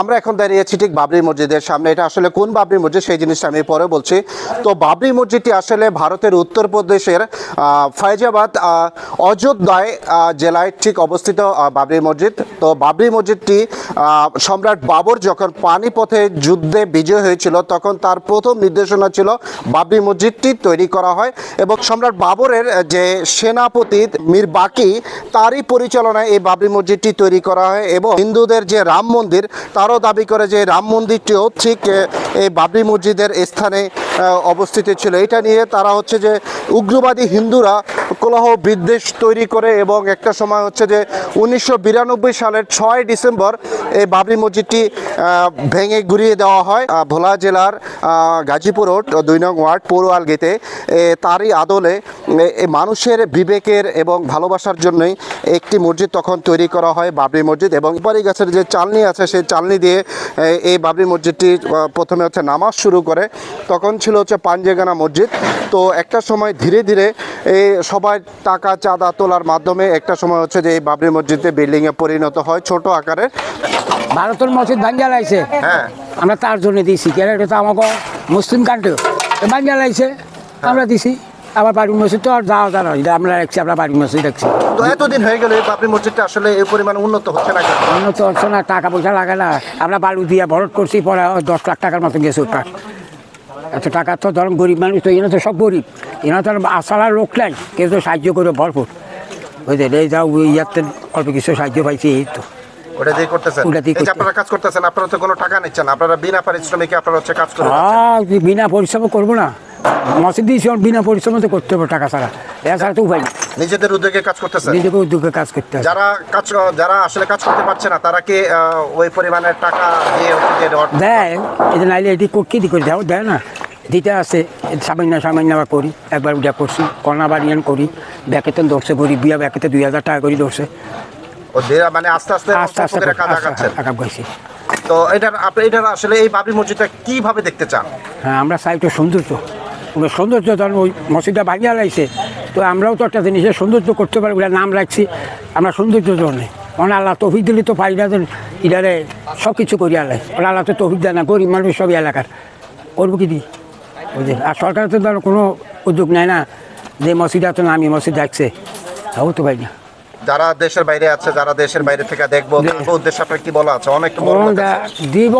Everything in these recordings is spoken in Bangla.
আমরা এখন দাঁড়িয়েছি ঠিক বাবরি মসজিদের সামনে। এটা আসলে কোন বাবরি মসজিদ? সেই জিনিসটা আমি পরে বলছি। তো বাবরি মসজিদটি আসলে ভারতের উত্তরপ্রদেশের আহ, ফয়জাবাদ অযোধ্যায় জেলায় ঠিক অবস্থিত বাবরি মসজিদ। তো বাবরি মসজিদটি সম্রাট বাবর যখন পানিপথে যুদ্ধে বিজয় হয়েছিল তখন তার প্রথম নির্দেশনা ছিল বাবরি মসজিদটি তৈরি করা হয় এবং সম্রাট বাবরের যে সেনাপতি মীর বাকি তারই পরিচালনায় এই বাবরি মসজিদটি তৈরি করা হয় এবং হিন্দুদের যে রাম মন্দির তারও দাবি করে যে রাম মন্দিরটিও ঠিক এই বাবরি মসজিদের স্থানে অবস্থিত ছিল। এটা নিয়ে তারা হচ্ছে যে উগ্রবাদী হিন্দুরা কলহ বিদ্বেষ তৈরি করে এবং একটা সময় হচ্ছে যে উনিশশো বিরানব্বই সালের ছয় ডিসেম্বর এই বাবরি মসজিদটি ভেঙে ঘুরিয়ে দেওয়া হয়। ভোলা জেলার গাজীপুর রোড, দুই নং ওয়ার্ড পৌরআলগিতে তারই আদলে মানুষের বিবেকের এবং ভালোবাসার জন্যই একটি মসজিদ তখন তৈরি করা হয়, বাবরি মসজিদ। এবং সুপারি গাছের যে চালনি আছে, সেই চালনি দিয়ে এই বাবরি মসজিদটি প্রথমে হচ্ছে নামাজ শুরু করে। তখন ছিল হচ্ছে পাঞ্জেগানা মসজিদ। তো একটা সময় ধীরে ধীরে এই সবাই টাকা চাঁদা তোলার মাধ্যমে একটা সময় হচ্ছে যে এই বাবরি মসজিদে বিল্ডিংয়ে পরিণত হয় ছোট আকারের। ভারতের মসজিদ ভাঙ্গা লাইছে হ্যাঁ। আমরা তার জন্য দিয়েছি কেন? এটা তো আমাকে মুসলিম কান্ট্রি ভাঙ্গা লাইছে আমরা দিছি। আবার বাড়ির মসজিদ তো আর যাওয়া না এটা আমরা রাখছি আমরা বাড়ির মসজিদ রাখছি। তো এতদিন হয়ে গেল এই বাবরি মসজিদটা আসলে এই পরিমাণ উন্নত হচ্ছে না? উন্নত হচ্ছে না টাকা পয়সা লাগে না। আমরা বালু দিয়ে ভরট করছি পরে দশ লাখ টাকার মতো গেছে ওটা। এত টাকা তো ধরুন গরিব মানুষ তো এনে তো সব গরিব। এনে তো আসালার লোক নাই কেউ তো সাহায্য করে ভরপুর। বুঝলেন এই যাও ইয়াতে অল্প কিছু সাহায্য পাইছি এই তো। ওটা দিয়ে করতেছেন? এই আপনারা কাজ করতেছেন আপনারা তো কোনো টাকা নিচ্ছেন আপনারা বিনা পারিশ্রমিকে আপনারা হচ্ছে কাজ বিনা পরিশ্রম করব না। দিয়েছি আমার বিনা পরিশ্রম তো করতে হবে টাকা ছাড়া। এছাড়া তো উপায় নেই। নিজেদের উদ্যোগে কাজ উদ্যোগে কাজ করতে যারা কাজ যারা আসলে কাজ করতে পারছে না তারা কি ওই পরিমাণের টাকা দিয়ে নাইলে এটি কী করে দেয় না। দিতে আছে সামান্য সামান্য করি একবার উঠা করছি কর্না বানিয়ান করি ব্যাকেতে ধরছে গরিব বিয়া ব্যাকেতে দুই হাজার টাকা করি দিয়ে মানে আস্তে আস্তে আস্তে আস্তে করে কাজ গেছি তো এটার আপনি এটার আসলে এই বাবরি মসজিদটা কীভাবে দেখতে চান? হ্যাঁ আমরা তো সৌন্দর্য। সৌন্দর্য ধরুন ওই মসজিদটা ভাঙিয়া লাইছে তো আমরাও তো একটা জিনিসের সৌন্দর্য করতে পারি ওগুলো নাম রাখছি আমরা সৌন্দর্য জন্যে মানে আল্লাহ তফিক দিলে তো পারি না যে ইদারে সব কিছু করিয়া লাই। ওরা আল্লাহ তো তফিক দেয় না গরিব মানুষ সব এলাকার। করব কি দি? বুঝলেন আর সরকার তো ধরো কোনো উদ্যোগ নেয় না যে মসজিদটা তো নামি মসজিদ দেখছে। তাও তো পাই না। যারা দেশের বাইরে আছে যারা দেশের বাইরে থেকে দেখব তাদের উদ্দেশ্যে আপনার কি বলা আছে? অনেক দিব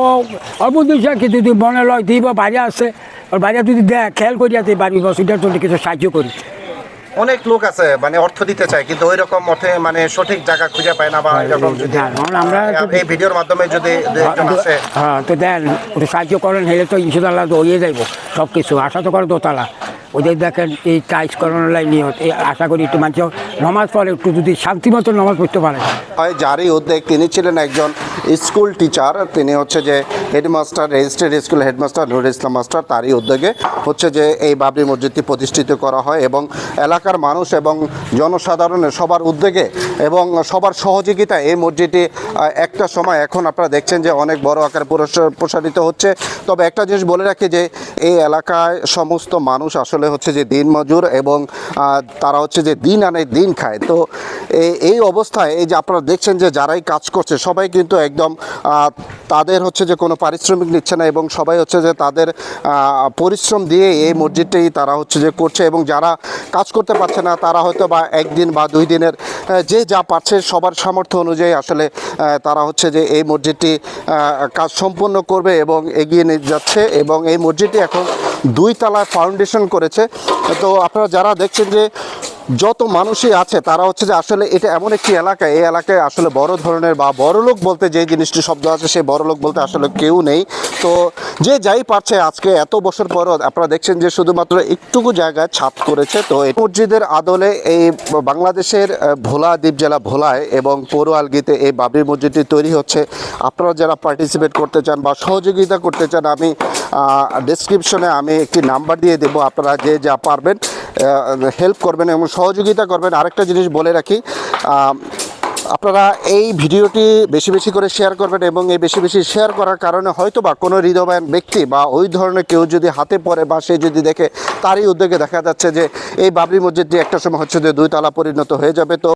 অল্প উদ্দেশ্য কি যদি মনে লয় দিব বাইরে আছে। আর বাইরে যদি দেখ খেয়াল করিয়া আছে বাড়ি মসজিদটার জন্য কিছু সাহায্য করি। অনেক লোক আছে মানে অর্থ দিতে চায় কিন্তু ওই রকম অর্থে মানে সঠিক জায়গা খুঁজে পায় না বা এরকম যদি হ্যাঁ, আমরা এই ভিডিওর মাধ্যমে যদি হ্যাঁ তো দেন সাহায্য করেন হেলে তো ইনশাল্লাহ হয়ে যাইব সব কিছু আশা তো করে দোতলা। ওদের দেখেন এই টাইস করানোর লাইন আশা করি একটু মানুষ নমাজ পড়ে, একটু যদি শান্তি মতো নমাজ পড়তে পারে। যারই উদ্যোগ তিনি ছিলেন একজন স্কুল টিচার, তিনি হচ্ছে যে headmaster, registered school headmaster, Nurul Islam master, তারই উদ্যোগে হচ্ছে যে এই বাবরি মসজিদটি প্রতিষ্ঠিত করা হয় এবং এলাকার মানুষ এবং জনসাধারণের সবার উদ্যোগে এবং সবার সহযোগিতা এই মসজিদটি একটা সময়, এখন আপনারা দেখছেন যে অনেক বড় আকারে প্রসারিত হচ্ছে। তবে একটা জিনিস বলে রাখি যে এই এলাকায় সমস্ত মানুষ আসলে হচ্ছে যে দিন মজুর এবং তারা হচ্ছে যে দিন আনে দিন খায়। তো এই- অবস্থায় এই যে আপনারা দেখছেন যে যারাই কাজ করছে, সবাই কিন্তু একদম তাদের হচ্ছে যে কোনো পারিশ্রমিক নিচ্ছে না এবং সবাই হচ্ছে যে তাদের পরিশ্রম দিয়ে এই মসজিদটি তারা হচ্ছে যে করছে এবং যারা কাজ করতে পারছে না, তারা হয়তো বা একদিন বা দুই দিনের যে যা পারছে সবার সামর্থ্য অনুযায়ী আসলে তারা হচ্ছে যে এই মসজিদটি কাজ সম্পূর্ণ করবে এবং এগিয়ে নিয়ে যাচ্ছে এবং এই মসজিদটি এখন দুই তলায় ফাউন্ডেশন করেছে। তো আপনারা যারা দেখছেন যে যত মানুষই আছে, তারা হচ্ছে যে আসলে এটা এমন একটি এলাকা, এই এলাকায় আসলে বড় ধরনের বা বড় লোক বলতে যে জিনিসটি শব্দ আছে, সেই বড় লোক বলতে আসলে কেউ নেই। তো যে যাই পারছে আজকে, এত বছর পর আপনারা দেখছেন যে শুধুমাত্র একটুকু জায়গায় ছাদ করেছে। তো এই মসজিদের আদলে এই বাংলাদেশের ভোলা, দ্বীপ জেলা ভোলায় এবং পৌরআলগিতে এই বাবরি মসজিদটি তৈরি হচ্ছে। আপনারা যারা পার্টিসিপেট করতে চান বা সহযোগিতা করতে চান, আমি ডিসক্রিপশনে আমি একটি নাম্বার দিয়ে দেবো। আপনারা যে যা পারবেন হেল্প করবেন এবং সহযোগিতা করবেন। আরেকটা জিনিস বলে রাখি আপনারা এই ভিডিওটি বেশি বেশি করে শেয়ার করবেন এবং এই বেশি বেশি শেয়ার করার কারণে হয়তো বা কোনো হৃদয়বান ব্যক্তি বা ওই ধরনের কেউ যদি হাতে পড়ে বা সে যদি দেখে, তারই উদ্যোগে দেখা যাচ্ছে যে এই বাবরি মসজিদটি একটা সময় হচ্ছে যে দুই তালা পরিণত হয়ে যাবে। তো